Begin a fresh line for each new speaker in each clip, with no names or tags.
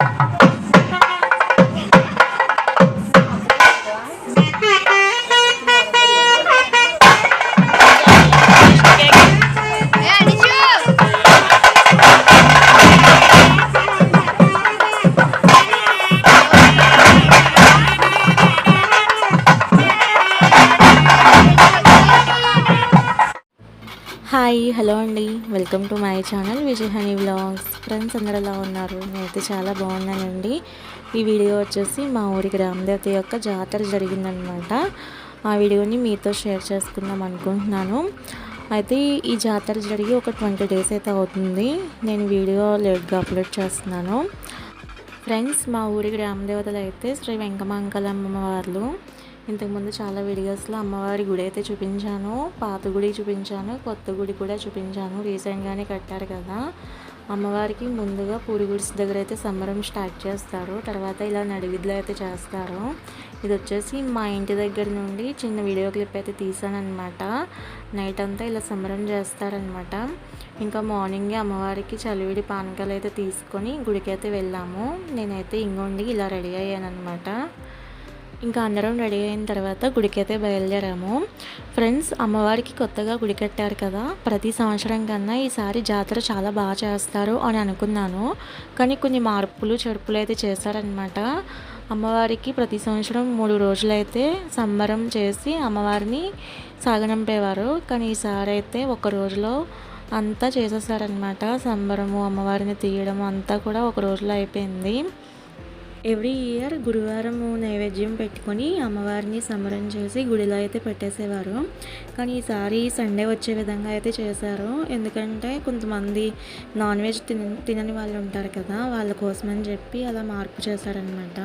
Thank you. Hi hello అండి. Welcome to my channel Vijay Honey Vlogs. Friends అందరు ఎలా ఉన్నారు? నేనైతే చాలా బాగున్నానండి. ఈ వీడియో వచ్చేసి మా ఊరి గ్రామదేవత యొక్క జాతర జరిగిందనమాట ఆ వీడియోని మీతో షేర్ చేసుకుందాం అనుకుంటున్నాను. అయితే ఈ జాతర జరిగి ఒక ట్వంటీ డేస్ అయితే అవుతుంది. నేను వీడియో లేట్గా అప్లోడ్ చేస్తున్నాను. ఫ్రెండ్స్ మా ఊరి గ్రామదేవతలు అయితే శ్రీ వెంకమాంకలమ్మ వార్లు. ఇంతకుముందు చాలా వీడియోస్లో అమ్మవారి గుడి అయితే చూపించాను పాత గుడి చూపించాను కొత్త గుడి కూడా చూపించాను. రీసెంట్గానే కట్టారు కదా. అమ్మవారికి ముందుగా పూరి గుడిస్ దగ్గర అయితే సంబరం స్టార్ట్ చేస్తారు. తర్వాత ఇలా నడివిద్లో అయితే చేస్తారు. ఇది వచ్చేసి మా ఇంటి దగ్గర నుండి చిన్న వీడియో క్లిప్ అయితే తీసానమాట నైట్ అంతా ఇలా సంబరం చేస్తారనమాట ఇంకా మార్నింగే అమ్మవారికి చలివిడి పానకాలు అయితే తీసుకొని గుడికి అయితే వెళ్ళాము. నేనైతే ఇంకొండి ఇలా రెడీ అయ్యానమాట ఇంకా అందరం రెడీ అయిన తర్వాత గుడికైతే బయలుదేరాము. ఫ్రెండ్స్ అమ్మవారికి కొత్తగా గుడి కట్టారు కదా. ప్రతి సంవత్సరం కన్నా ఈసారి జాతర చాలా బాగా చేస్తారు అని అనుకున్నాను. కానీ కొన్ని మార్పులు చెడుపులు అయితే చేశారనమాట అమ్మవారికి ప్రతి సంవత్సరం మూడు రోజులైతే సంబరం చేసి అమ్మవారిని సాగనంపేవారు. కానీ ఈసారి అయితే ఒక రోజులో అంతా చేసేసారనమాట సంబరము అమ్మవారిని తీయడం అంతా కూడా ఒక రోజులో అయిపోయింది. ఎవ్రీ ఇయర్ గురువారం నైవేద్యం పెట్టుకొని అమ్మవారిని సమరం చేసి గుడిలో అయితే పెట్టేసేవారు. కానీ ఈసారి సండే వచ్చే విధంగా అయితే చేశారు. ఎందుకంటే కొంతమంది నాన్ వెజ్ తిన తినని వాళ్ళు ఉంటారు కదా వాళ్ళ కోసమని చెప్పి అలా మార్పు చేశారనమాట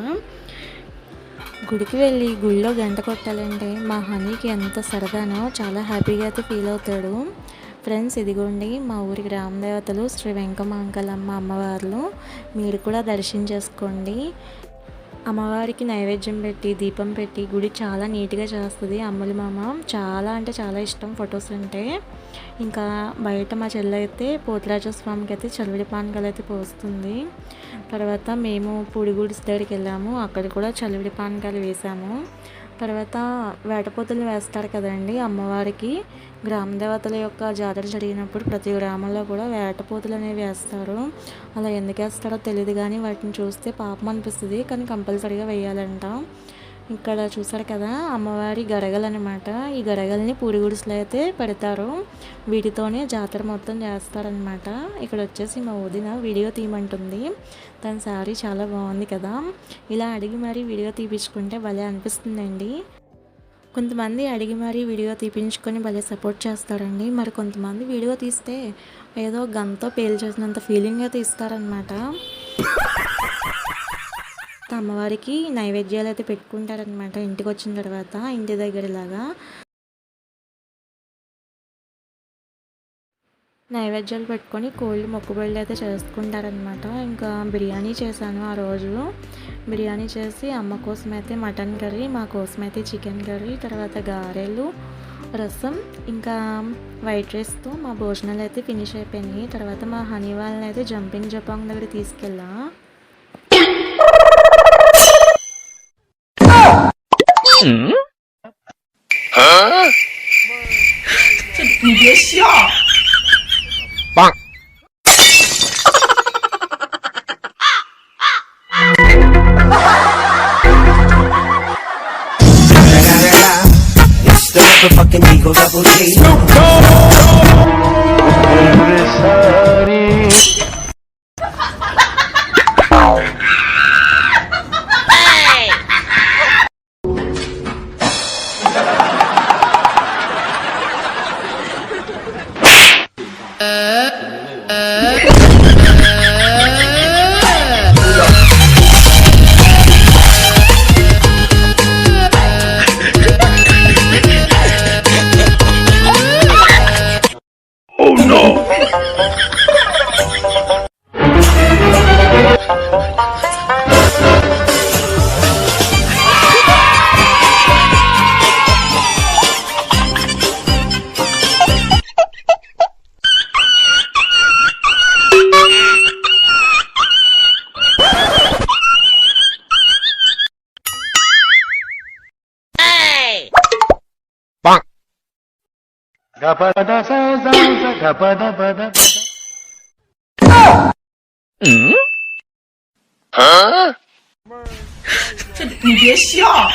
గుడికి వెళ్ళి గుడిలో గంట కొట్టాలంటే మా హనీకి ఎంత సరదానో చాలా హ్యాపీగా అయితే ఫీల్ అవుతాడు. ఫ్రెండ్స్ ఇదిగోండి మా ఊరి గ్రామదేవతలు శ్రీ వెంకమాంకలమ్మ అమ్మవార్లు. మీరు కూడా దర్శించేసుకోండి అమ్మవారికి నైవేద్యం పెట్టి దీపం పెట్టి గుడి చాలా నీట్గా చేస్తుంది అమ్మలి మామ. చాలా అంటే చాలా ఇష్టం ఫొటోస్ అంటే. ఇంకా బయట మా చెల్లి అయితే పోతురాజ స్వామికి అయితే చలివిడి పానకాలు అయితే పోస్తుంది. తర్వాత మేము పూడిగుడి దగ్గరికి వెళ్ళాము. అక్కడ కూడా చలివిడి పానకాలు వేసాము. తర్వాత వేటపోతులు వేస్తారు కదండి అమ్మవారికి. గ్రామ దేవతల యొక్క జాతర జరిగినప్పుడు ప్రతి గ్రామంలో కూడా వేటపోతులు అనేవి వేస్తారు. అలా ఎందుకు వేస్తారో తెలియదు కానీ వాటిని చూస్తే పాపం అనిపిస్తుంది. కానీ కంపల్సరీగా వేయాలంట. ఇక్కడ చూసారు కదా అమ్మవారి గరగలు అనమాట ఈ గరగల్ని పూరి అయితే పెడతారు. వీటితోనే జాతర మొత్తం చేస్తారనమాట. ఇక్కడ వచ్చేసి మా వదిన వీడియో తీయమంటుంది. తన శారీ చాలా బాగుంది కదా. ఇలా అడిగి మరీ వీడియో తీపించుకుంటే భలే అనిపిస్తుందండి. కొంతమంది అడిగి మరీ వీడియో తీపించుకొని భలే సపోర్ట్ చేస్తారండి. మరి కొంతమంది వీడియో తీస్తే ఏదో గంతో పేల్ చేసినంత ఫీలింగ్ అయితే అమ్మవారికి నైవేద్యాలు అయితే పెట్టుకుంటారనమాట ఇంటికి వచ్చిన తర్వాత ఇంటి దగ్గరలాగా. నైవేద్యాలు పెట్టుకొని కోళ్ళు మొక్కుబళ్ళు అయితే చేసుకుంటారనమాట ఇంకా బిర్యానీ చేశాను ఆ రోజు. బిర్యానీ చేసి అమ్మ కోసం అయితే మటన్ కర్రీ మా కోసం అయితే చికెన్ కర్రీ తర్వాత గారెలు రసం ఇంకా వైట్ రైస్తో మా భోజనాలు అయితే ఫినిష్ అయిపోయినాయి. తర్వాత మా హనీ వాళ్ళని అయితే జంపింగ్ జపాంగ్ దగ్గర తీసుకెళ్ళా.
嗯？啊？这你别笑。
棒。fucking Eagle Double G.
Snoop Dogg. 嗯？啊？这你别笑。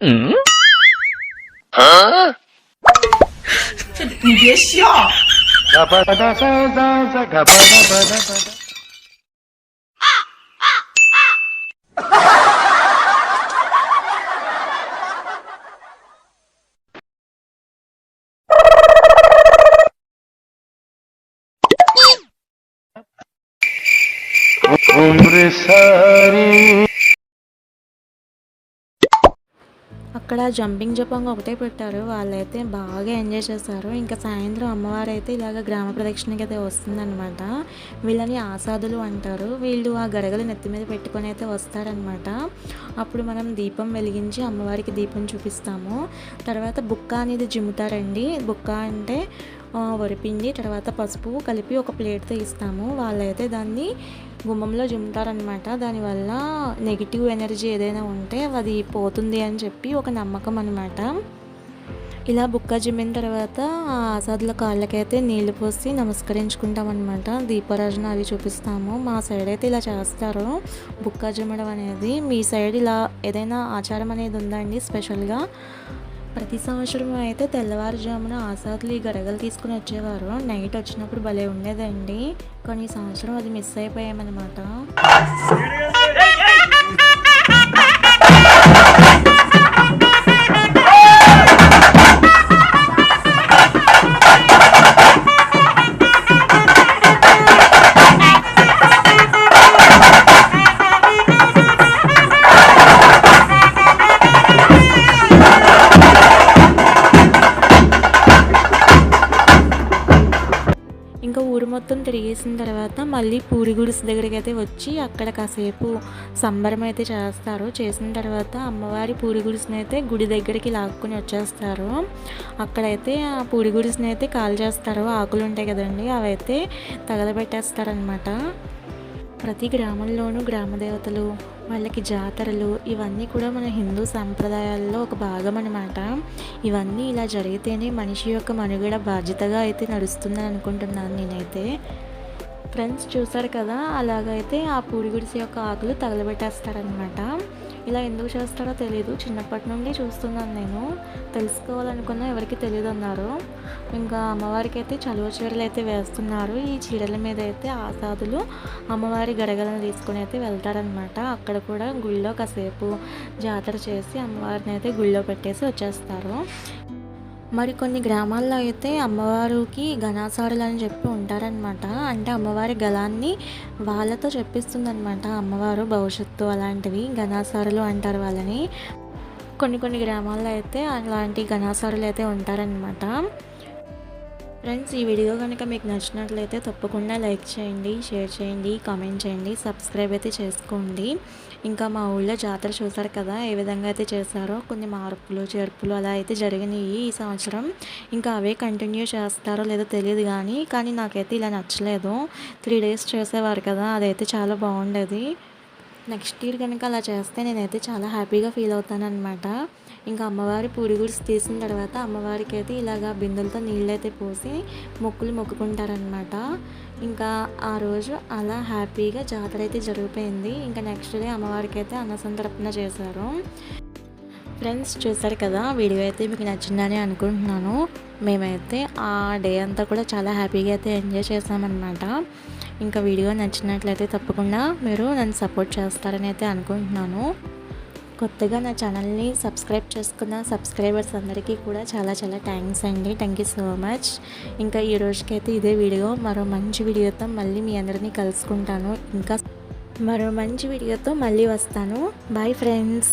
嗯？啊？这你别笑。
అక్కడ జంపింగ్ జపంగా ఒకటే పెట్టారు. వాళ్ళైతే బాగా ఎంజాయ్ చేశారు. ఇంకా సాయంత్రం అమ్మవారు అయితే ఇలాగ గ్రామ ప్రదక్షిణకి అయితే వస్తుందన్నమాట. వీళ్ళని ఆసాదులు అంటారు. వీళ్ళు ఆ గడగలు నెత్తి మీద పెట్టుకొని అయితే వస్తారనమాట అప్పుడు మనం దీపం వెలిగించి అమ్మవారికి దీపం చూపిస్తాము. తర్వాత బుక్క అనేది జిమ్ముతారండి. బుక్క అంటే వరిపిండి తర్వాత పసుపు కలిపి ఒక ప్లేట్తో ఇస్తాము. వాళ్ళైతే దాన్ని గుమ్మంలో జిమ్ముతారనమాట దానివల్ల నెగిటివ్ ఎనర్జీ ఏదైనా ఉంటే అది పోతుంది అని చెప్పి ఒక నమ్మకం అనమాట ఇలా బుక్క జిమ్మిన తర్వాత ఆ అసాధుల కాళ్ళకైతే నీళ్ళు పోసి నమస్కరించుకుంటాం అనమాట దీపారాజన అవి చూపిస్తాము. మా సైడ్ అయితే ఇలా చేస్తారు. బుక్క జిమ్మడం అనేది మీ సైడ్ ఇలా ఏదైనా ఆచారం అనేది ఉందా అండి స్పెషల్గా ప్రతి సంవత్సరం అయితే తెల్లవారుజామున ఆసాదులు ఈ గడగలు తీసుకుని వచ్చేవారు. నైట్ వచ్చినప్పుడు భలే ఉండేదండి. కానీ ఈ సంవత్సరం అది మిస్ అయిపోయామన్నమాట. మొత్తం తిరిగేసిన తర్వాత మళ్ళీ పూరి గుడిసి దగ్గరికి అయితే వచ్చి అక్కడ కాసేపు సంబరం అయితే చేస్తారు. చేసిన తర్వాత అమ్మవారి పూరి గుడిసిని అయితే గుడి దగ్గరికి లాక్కుని వచ్చేస్తారు. అక్కడైతే ఆ పూరి గుడిసిని అయితే కాల్ చేస్తారు ఆకులు ఉంటాయి కదండి అవైతే తగలబెట్టేస్తారనమాట ప్రతి గ్రామంలోనూ గ్రామ దేవతలు వాళ్ళకి జాతరలు ఇవన్నీ కూడా మన హిందూ సాంప్రదాయాల్లో ఒక భాగం అనమాట ఇవన్నీ ఇలా జరిగితేనే మనిషి యొక్క మనుగడ బాధ్యతగా అయితే నడుస్తుందని అనుకుంటున్నాను నేనైతే. ఫ్రెండ్స్ చూసారు కదా అలాగైతే ఆ పూడిగుడిసి యొక్క ఆకులు తగలబెట్టేస్తారనమాట ఇలా ఎందుకు చేస్తారో తెలియదు చిన్నప్పటి నుండి చూస్తున్నాను నేను. తెలుసుకోవాలనుకున్న ఎవరికి తెలియదు అన్నారు ఇంకా అమ్మవారికి అయితే చలువ చీరలు అయితే వేస్తున్నారు. ఈ చీరల మీద అయితే ఆసాదులు అమ్మవారి గడగలను తీసుకుని అయితే వెళ్తారనమాట అక్కడ కూడా గుళ్ళో కాసేపు జాతర చేసి అమ్మవారిని అయితే గుళ్ళో పెట్టేసి వచ్చేస్తారు. మరి కొన్ని గ్రామాల్లో అయితే అమ్మవారికి ఘనాసారులు అని చెప్పి ఉంటారనమాట అంటే అమ్మవారి గలాన్ని వాళ్ళతో చెప్పిస్తుందనమాట అమ్మవారు భవిష్యత్తు అలాంటివి ఘనాసారులు అంటారు వాళ్ళని. కొన్ని కొన్ని గ్రామాల్లో అయితే అలాంటి గణాసారులు అయితే ఉంటారనమాట ఫ్రెండ్స్ ఈ వీడియో కనుక మీకు నచ్చినట్లయితే తప్పకుండా లైక్ చేయండి షేర్ చేయండి కామెంట్ చేయండి సబ్స్క్రైబ్ అయితే చేసుకోండి. ఇంకా మా ఊళ్ళో జాతర చూసారు కదా ఏ విధంగా అయితే చేశారో కొన్ని మార్పులు చేర్పులు అలా అయితే జరిగినాయి ఈ సంవత్సరం. ఇంకా అవే కంటిన్యూ చేస్తారో లేదో తెలియదు కానీ కానీ నాకైతే ఇలా నచ్చలేదు. త్రీ డేస్ చేసేవారు కదా అదైతే చాలా బాగుండేది. నెక్స్ట్ ఇయర్ కనుక అలా చేస్తే నేనైతే చాలా హ్యాపీగా ఫీల్ అవుతానన్నమాట. ఇంకా అమ్మవారి పూడిగుడిసి తీసిన తర్వాత అమ్మవారికి అయితే బిందులతో నీళ్ళు నీళ్ళైతే పోసి మొక్కులు మొక్కుకుంటారనమాట ఇంకా ఆ రోజు అలా హ్యాపీగా జాతర అయితే జరిగిపోయింది. ఇంకా నెక్స్ట్ డే అమ్మవారికి అయితే అన్నసంతర్పణ చేశారు. ఫ్రెండ్స్ చూసారు కదా వీడియో అయితే మీకు నచ్చిందని అనుకుంటున్నాను. మేమైతే ఆ డే అంతా కూడా చాలా హ్యాపీగా అయితే ఎంజాయ్ చేసామన్నమాట ఇంకా వీడియో నచ్చినట్లయితే తప్పకుండా మీరు నన్ను సపోర్ట్ చేస్తారని అయితే అనుకుంటున్నాను. కొత్తగా నా ఛానల్ని సబ్స్క్రైబ్ చేసుకున్న సబ్స్క్రైబర్స్ అందరికీ కూడా చాలా చాలా థ్యాంక్స్ అండి. థ్యాంక్ యూ సో మచ్ ఇంకా ఈ రోజుకైతే ఇదే వీడియో. మరో మంచి వీడియోతో మళ్ళీ మీ అందరినీ కలుసుకుంటాను. ఇంకా మరో మంచి వీడియోతో మళ్ళీ వస్తాను. Bye friends